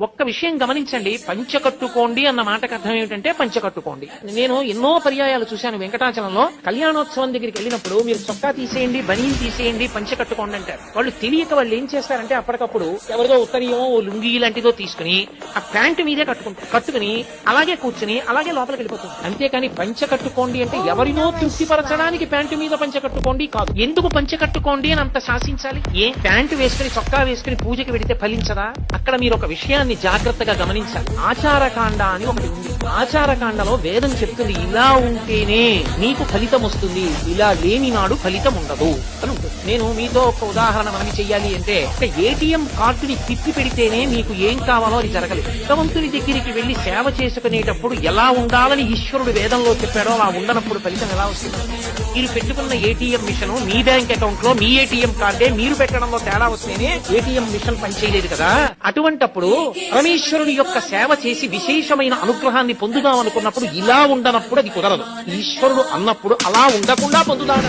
ఒక్క విషయం గమనించండి పంచకట్టుకోండి అన్న మాటకు అర్థం ఏమిటంటే పంచకట్టుకోండి. నేను ఎన్నో పర్యాయాలు చూశాను వెంకటాచలంలో. కళ్యాణోత్సవం దగ్గరికి వెళ్ళినప్పుడు మీరు చొక్కా తీసేయండి బనీలు తీసేయండి పంచకట్టుకోండి అంటారు. వాళ్ళు తెలియక వాళ్ళు ఏం చేస్తారంటే అప్పటికప్పుడు ఎవరిదో ఉత్తరీయమో ఓ లుంగీ లాంటిదో తీసుకుని ఆ ప్యాంటు మీదే కట్టుకుంటారు కట్టుకుని అలాగే కూర్చుని అలాగే లోపలికి వెళ్ళిపోతుంది అంతేకాని పంచకట్టుకోండి అంటే ఎవరినో తృప్తిపరచడానికి ప్యాంటు మీద పంచకట్టుకోండి కాదు. ఎందుకు పంచకట్టుకోండి అని అంత శాసించాలి? ఏ ప్యాంటు వేసుకుని చొక్కా వేసుకుని పూజకి వెడితే ఫలించదా? అక్కడ మీరు ఒక విషయాన్ని జాగ్రత్తగా గమనించాలి. ఆచారకాండ అని ఒకటి ఉంది. ఆచారకాండలో వేదం చెప్తుంది ఇలా ఉంటేనే నీకు ఫలితం వస్తుంది. ఇలా లేని నాడు ఫలితం ఉండదు అని నేను మీతో ఒక ఉదాహరణ మనం చెయ్యాలి అంటే ఏటీఎం కార్డుని తిప్పి పెడితేనే మీకు ఏం కావాలో అది జరగలేదు. భగవంతుని దగ్గరికి వెళ్ళి సేవ చేసుకునేటప్పుడు ఎలా ఉండాలని ఈశ్వరుడు వేదంలో చెప్పాడో అలా ఉండనప్పుడు ఫలితం ఎలా వస్తుంది? మీరు పెట్టుకున్న ఏటీఎం మిషన్ మీ బ్యాంక్ అకౌంట్లో మీ ఏటీఎం కార్డే మీరు పెట్టడంలో తేడా వస్తేనే ఏటీఎం మిషన్ పనిచేయలేదు కదా? అటువంటప్పుడు పరమేశ్వరుని యొక్క సేవ చేసి విశేషమైన అనుగ్రహాన్ని పొందుదాం అనుకున్నప్పుడు ఇలా ఉండనప్పుడు అది కుదరదు. ఈశ్వరుడు అన్నప్పుడు అలా ఉండకుండా పొందుదాం